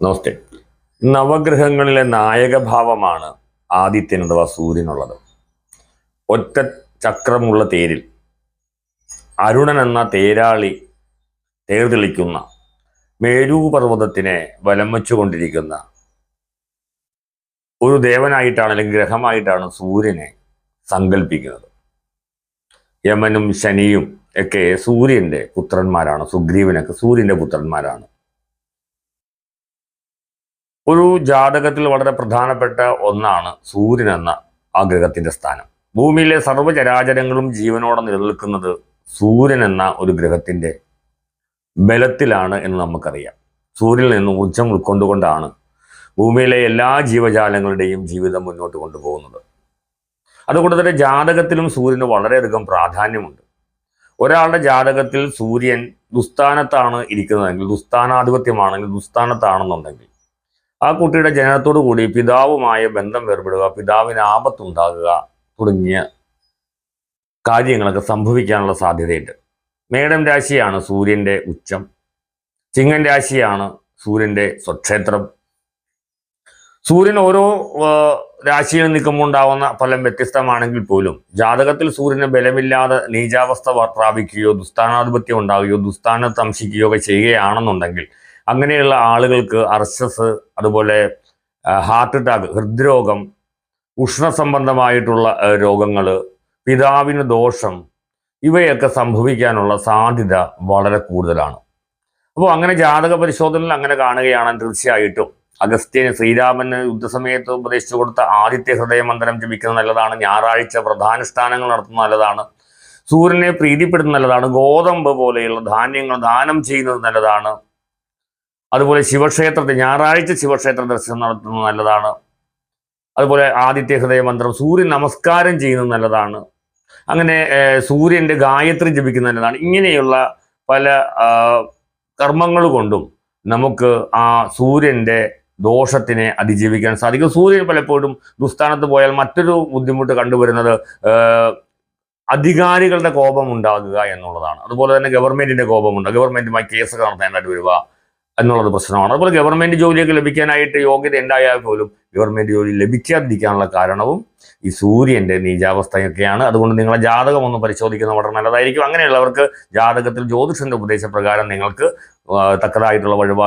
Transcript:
നമസ്തേ നവഗ്രഹങ്ങളിലെ നായകഭാവമാണ് ആദിത്യൻ അഥവാ സൂര്യനുള്ളത്. ഒറ്റ ചക്രമുള്ള തേരിൽ അരുണൻ എന്ന തേരാളി തേർ തെളിക്കുന്ന മേരു പർവതത്തിനെ വലം വെച്ചുകൊണ്ടിരിക്കുന്ന ഒരു ദേവനായിട്ടാണ് അല്ലെങ്കിൽ ഗ്രഹമായിട്ടാണ് സൂര്യനെ സങ്കല്പിക്കുന്നത് യമനും ശനിയും ഒക്കെ സൂര്യന്റെ പുത്രന്മാരാണ് സുഗ്രീവനൊക്കെ സൂര്യന്റെ പുത്രന്മാരാണ്. ഒരു ജാതകത്തിൽ വളരെ പ്രധാനപ്പെട്ട ഒന്നാണ് സൂര്യൻ എന്ന ആ ഗ്രഹത്തിന്റെ സ്ഥാനം. ഭൂമിയിലെ സർവചരാചരങ്ങളും ജീവനോടെ നിലനിൽക്കുന്നത് സൂര്യൻ എന്ന ഒരു ഗ്രഹത്തിന്റെ ബലത്തിലാണ് എന്ന് നമുക്കറിയാം. സൂര്യനിൽ നിന്ന് ഊർജം ഉൾക്കൊണ്ടുകൊണ്ടാണ് ഭൂമിയിലെ എല്ലാ ജീവജാലങ്ങളുടെയും ജീവിതം മുന്നോട്ട് കൊണ്ടുപോകുന്നത്. അതുകൊണ്ട് തന്നെ ജാതകത്തിലും സൂര്യന് വളരെയധികം പ്രാധാന്യമുണ്ട്. ഒരാളുടെ ജാതകത്തിൽ സൂര്യൻ ദുസ്ഥാനത്താണ് ഇരിക്കുന്നതെങ്കിൽ ദുസ്ഥാനാധിപത്യമാണെങ്കിൽ ദുസ്ഥാനത്താണെന്നുണ്ടെങ്കിൽ ആ കുട്ടിയുടെ ജനനത്തോടു കൂടി പിതാവുമായ ബന്ധം വേർപെടുക പിതാവിന് ആപത്തുണ്ടാകുക തുടങ്ങിയ കാര്യങ്ങളൊക്കെ സംഭവിക്കാനുള്ള സാധ്യതയുണ്ട്. മേടം രാശിയാണ് സൂര്യന്റെ ഉച്ചം. ചിങ്ങൻ രാശിയാണ് സൂര്യന്റെ സ്വക്ഷേത്രം. സൂര്യൻ ഓരോ രാശിയിൽ നിൽക്കുമ്പോൾ ഉണ്ടാവുന്ന ഫലം വ്യത്യസ്തമാണെങ്കിൽ പോലും ജാതകത്തിൽ സൂര്യന് ബലമില്ലാതെ നീചാവസ്ഥ പ്രാപിക്കുകയോ ദുസ്ഥാനാധിപത്യം ഉണ്ടാവുകയോ ദുസ്ഥാനത്ത് അംശിക്കുകയോ ഒക്കെ ചെയ്യുകയാണെന്നുണ്ടെങ്കിൽ അങ്ങനെയുള്ള ആളുകൾക്ക് അർശസ് അതുപോലെ ഹാർട്ട് അറ്റാക്ക് ഹൃദ്രോഗം ഉഷ്ണസംബന്ധമായിട്ടുള്ള രോഗങ്ങൾ പിതാവിന് ദോഷം ഇവയൊക്കെ സംഭവിക്കാനുള്ള സാധ്യത വളരെ കൂടുതലാണ്. അപ്പോൾ അങ്ങനെ ജാതക പരിശോധനയിൽ അങ്ങനെ കാണുകയാണെങ്കിൽ തീർച്ചയായിട്ടും അഗസ്ത്യന് ശ്രീരാമന് യുദ്ധസമയത്ത് ഉപദേശിച്ചു കൊടുത്ത ആദിത്യ ഹൃദയമന്ത്രം ജപിക്കുന്നത് നല്ലതാണ് ഞായറാഴ്ച പ്രധാനുഷ്ഠാനങ്ങൾ നടത്തുന്നത് നല്ലതാണ് സൂര്യനെ പ്രീതിപ്പെടുന്നത് നല്ലതാണ് ഗോതമ്പ് പോലെയുള്ള ധാന്യങ്ങൾ ദാനം ചെയ്യുന്നത് നല്ലതാണ് അതുപോലെ ശിവക്ഷേത്രത്തിൽ ഞായറാഴ്ച ശിവക്ഷേത്ര ദർശനം നടത്തുന്നത് നല്ലതാണ്. അതുപോലെ ആദിത്യ ഹൃദയ മന്ത്രം സൂര്യൻ നമസ്കാരം ചെയ്യുന്നത് നല്ലതാണ്. അങ്ങനെ സൂര്യന്റെ ഗായത്രി ജപിക്കുന്നത് നല്ലതാണ്. ഇങ്ങനെയുള്ള പല കർമ്മങ്ങൾ കൊണ്ടും നമുക്ക് ആ സൂര്യന്റെ ദോഷത്തിനെ അതിജീവിക്കാൻ സാധിക്കും. സൂര്യൻ പലപ്പോഴും ദുസ്ഥാനത്ത് പോയാൽ മറ്റൊരു ബുദ്ധിമുട്ട് കണ്ടുവരുന്നത് അധികാരികളുടെ കോപം ഉണ്ടാകുക എന്നുള്ളതാണ്. അതുപോലെ തന്നെ ഗവൺമെന്റിന്റെ കോപമുണ്ട്. ഗവൺമെന്റുമായി കേസൊക്കെ നടത്തേണ്ടതായിട്ട് വരിക. എന്നുള്ളത് പ്രശ്നമാണ്. അതുപോലെ ഗവൺമെന്റ് ജോലിയൊക്കെ ലഭിക്കാനായിട്ട് യോഗ്യത ഉണ്ടായാൽ പോലും ഗവൺമെന്റ് ജോലി ലഭിക്കാതിരിക്കാനുള്ള കാരണവും ഈ സൂര്യന്റെ നീചാവസ്ഥയൊക്കെയാണ്. അതുകൊണ്ട് നിങ്ങളെ ജാതകം ഒന്ന് പരിശോധിക്കുന്നത് വളരെ നല്ലതായിരിക്കും. അങ്ങനെയുള്ളവർക്ക് ജാതകത്തിൽ ജ്യോതിഷന്റെ ഉപദേശപ്രകാരം നിങ്ങൾക്ക് തക്കതായിട്ടുള്ള വഴിപാട്